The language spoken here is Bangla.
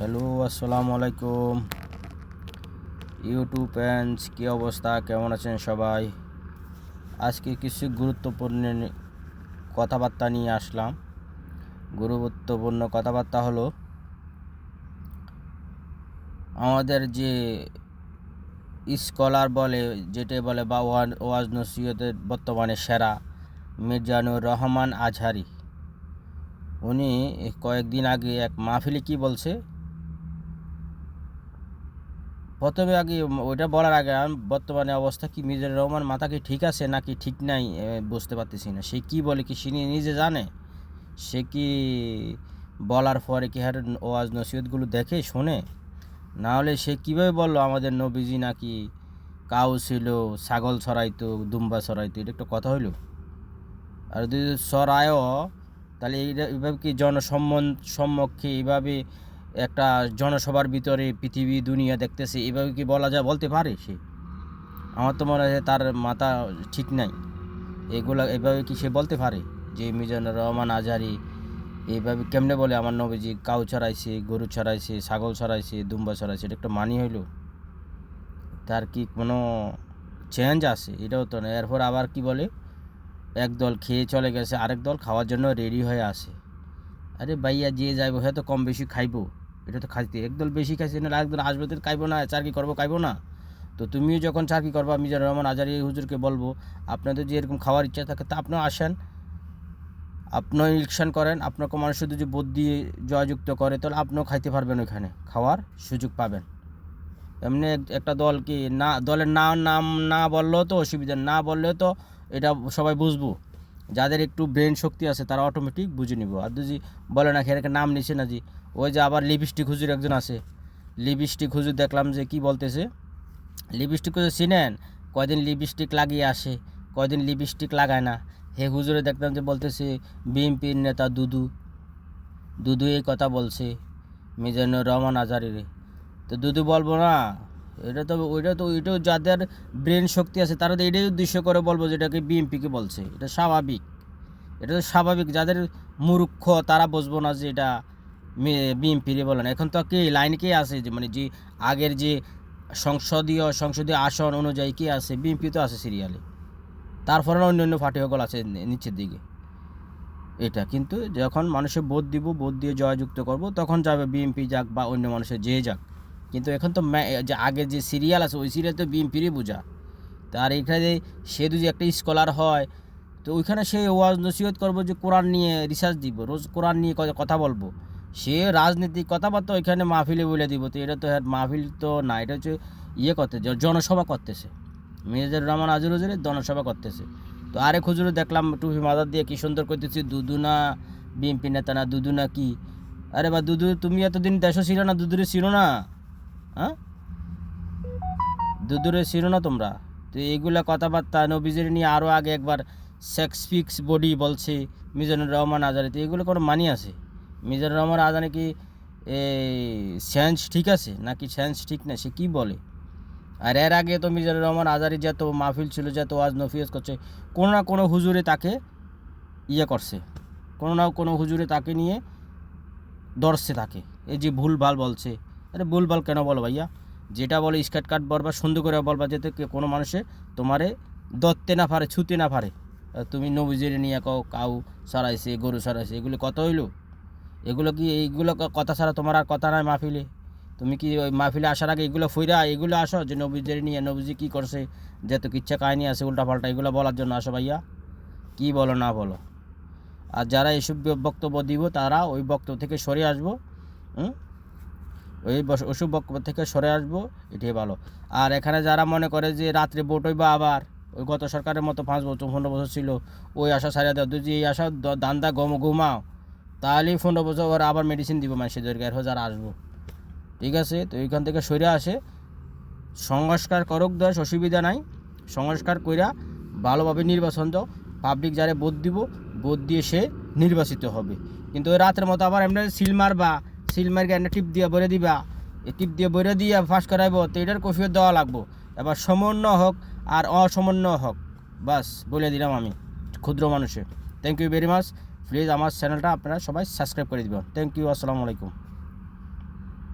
হ্যালো, আসসালামু আলাইকুম। ইউটিউব ফ্যান্স কী অবস্থা? কেমন আছেন সবাই? আজকে কিছু গুরুত্বপূর্ণ কথাবার্তা নিয়ে আসলাম। গুরুত্বপূর্ণ কথাবার্তা হলো, আমাদের যে স্কলার বলে যেটা বলে বা ওয়াজ নসিহতের বর্তমানে সেরা, মির্জানুর রহমান আজহারি। উনি কয়েকদিন আগে এক মাহফিলে কি বলছে? প্রথমে আগে ওইটা বলার আগে আমি বর্তমানে অবস্থা কি? মিজানুর রহমান মাথা কি ঠিক আছে নাকি ঠিক নাই? বুঝতে পারতেছি না। সে কি বলে কি সে নিজে জানে? সে কি বলার পরে কি হার ওয়াজ নসিহতগুলো দেখে, শোনে? না হলে সে কীভাবে বলল আমাদের নবীজি নাকি কাউ ছিল, ছাগল ছড়াইতো, দুম্বা ছড়াইতো? এটা একটা কথা হইল? আর যদি সরায়ও তাহলে এইটা এইভাবে কি জনসম্মন, সম্মুখে এইভাবে একটা জনসভার ভিতরে পৃথিবী, দুনিয়া দেখতেছে, এভাবে কি বলা যায় বলতে পারে সে? আমার তো মনে হয় তার মাথা ঠিক নাই। এগুলা, এভাবে কি সে বলতে পারে? যে মিজানুর রহমান আজারি এইভাবে কেমনে বলে, আমার নবীজি কাউ ছড়াইছে, গরু ছড়াইছে, ছাগল ছড়াইছে, দুম্বা ছড়াইছে, এটা একটা মানি হইল? তার কি কোনো চেঞ্জ আছে? এটাও তো না। এরপর আবার কি বলে? এক দল খেয়ে চলে গেছে, আরেক দল খাওয়ার জন্য রেডি হয়ে আসে আরে ভাইয়া যে যাইব হয়তো কম বেশি খাইবো। এটা তো খাইতে, একদল বেশি খাইছে, না একদল আসবে তো খাইবো না চারকি করব, খাইবো না। তো তুমিও যখন চারকি করবা, মিজানুর রহমান আজারি হুজুরকে বলব, আপনাদের যে এরকম খাওয়ার ইচ্ছা থাকে তা আপনিও আসেন। আপনিও ইলেকশন করেন, আপনাকে মানুষ শুধু যদি বোধ দিয়ে জয়যুক্ত করে, তাহলে আপনিও খাইতে পারবেন ওইখানে, খাওয়ার সুযোগ পাবেন। এমনি একটা দল কি না, দলের না নাম না বললেও তো অসুবিধা, না বললেও তো এটা সবাই বুঝব। যাদের একটু ব্রেন শক্তি আছে, তারা অটোমেটিক বুঝে নিব। আর যদি বলে না খেয়ে নাম নিছে না জি ওই যে আবার লিপস্টিক হুজুর একজন আছে। লিপস্টিক হুজুর দেখলাম যে কি বলতেছে? লিপস্টিক হুজুর চিনেন? কয়দিন লিপস্টিক লাগিয়ে আসে? কয়দিন লিপস্টিক লাগায় না? হে হুজুরে দেখলাম যে বলতেছে, বিএনপির নেতা দুদু। দুদু এই কথা বলছে, মিজানুর রহমান আজারিরে। তো দুদু বলব না এটা তো, ওইটা তো, ওইটাও যাদের ব্রেন শক্তি আছে, তারা তো এটাই উদ্দেশ্য করে বলব যেটাকে বিএমপিকে বলছে। এটা স্বাভাবিক। এটা তো স্বাভাবিক। যাদের মূর্খ, তারা বুঝব না যে এটা বিএমপিরে বলে না। এখন তো কে, লাইন কে আছে যে মানে যে আগের যে সংসদীয় সংসদীয় আসন অনুযায়ী কে আছে? বিএমপি তো আছে সিরিয়ালে তারপরে অন্য অন্য পার্টি সকল আছে নিচের দিকে। এটা কিন্তু যখন মানুষের ভোট দিব, ভোট দিয়ে জয়যুক্ত করব, তখন যাবে বিএমপি যাক বা অন্য মানুষের যে যাক। কিন্তু এখন তো যে আগের যে সিরিয়াল আছে, ওই সিরিয়াল তো বিএমপিরই বোঝা। তার এখানে সে যদি একটা স্কলার হয়, তো ওইখানে সে ওয়াজ নসিহত করব যে কোরআন নিয়ে রিসার্চ দিব, রোজ কোরআন নিয়ে কথা বলব। সে রাজনীতিক কথাবার্তা ওইখানে মাহফিলে বলে দিব। তো এটা তো হ্যাঁ মাহফিল তো না, এটা হচ্ছে ইয়ে করতে জনসভা করতেছে। মেজর রহমান আজুর হুজুরের জনসভা করতেছে। তো আরেক হুজুরে দেখলাম, টুপি মাদার দিয়ে কি সুন্দর করতেছি দুদুনা বিএমপি নেতা না দুদুনা কি? আরে বা দুদু, তুমি এতদিন দেশও ছিল না, দুদুরে ছিল না? হ্যাঁ? দুদুরে ছিল না তোমরা। তো এইগুলা কথাবার্তা নবীজের নিয়ে আরও আগে একবার সেক্স ফিক্স বডি বলছে, মিজানুর রহমান আজারে তো এগুলো কোনো মানি আছে? মিজানুর রহমান আজানে কি সেন্স ঠিক আছে, নাকি সেন্স ঠিক না সে কি বলে? আর এর আগে তো মিজানুর রহমান আজারি যত মাহফিল ছিল, যত আজ নফিয়ত করছে, কোনো না কোনো হুজুরে তাকে ইয়ে করছে। কোনো না কোনো হুজুরে তাকে নিয়ে দর্শে তাকে। এই যে ভুল ভালো বলছে আরে ভালো কেন বলো ভাইয়া? যেটা বলো স্কার্ট কাট বলবা সুন্দর করে বলবা যাতে কোনো মানুষে তোমারে দত্তে না পারে, ছুতে না পারে। তুমি নবীজের নিয়ে কাউ কাউ সারাইছে, গরু সারাইছে, এগুলো কত হইল? এগুলো কি, এইগুলো কথা ছাড়া তোমার আর কথা নাই মাহফিলে? তুমি কি ওই মাহফিলে আসার আগে এগুলো ফইরা এগুলো আসো? যে নবীজের নিয়ে নবীজি কী করছে যত কিচ্ছা কাহিনী আছে, উল্টাপাল্টা এগুলো বলার জন্য আসো ভাইয়া। কি বলো না বলো। আর যারা এসব বক্তব্য দিব, তারা ওই বক্তব্য থেকে সরে আসব, হুম? ওই ওসব বক্তব্য থেকে সরে আসব, এটাই ভালো। আর এখানে যারা মনে করে যে রাত্রে ভোট হইবা আবার, ওই গত সরকারের মতো পাঁচ বছর, পনেরো বছর ছিল, ওই আশা সারিয়া দেওয়া যদি এই আশা দান্দা গম ঘুমাও, তাহলেই পনেরো বছর ওরা আবার মেডিসিন দিব মানুষেদেরকে এরপর যারা আসব। ঠিক আছে? তো ওইখান থেকে সরে আসে। সংস্কার করক দশ অসুবিধা নাই। সংস্কার কইরা ভালোভাবে নির্বাচন দাও। পাবলিক যারে ভোট দিব, ভোট দিয়ে সে নির্বাচিত হবে। কিন্তু ওই রাতের মতো আবার এমনি সিল মারবা সিল মারি একটা টিপ দিয়ে বলে দিবা। এই টিপ দিয়ে বলে দিয়ে ফাঁস করাইব, তো এটার কফিয়ত দেওয়া লাগবো। এবার সমন্বয় হোক আর অসমন্বয় হোক, বাস বলে দিলাম আমি, ক্ষুদ্র মানুষে thank you very much please আমার চ্যানেলটা আপনারা সবাই সাবস্ক্রাইব করে দিবেন। থ্যাংক ইউ আসসালামু আলাইকুম।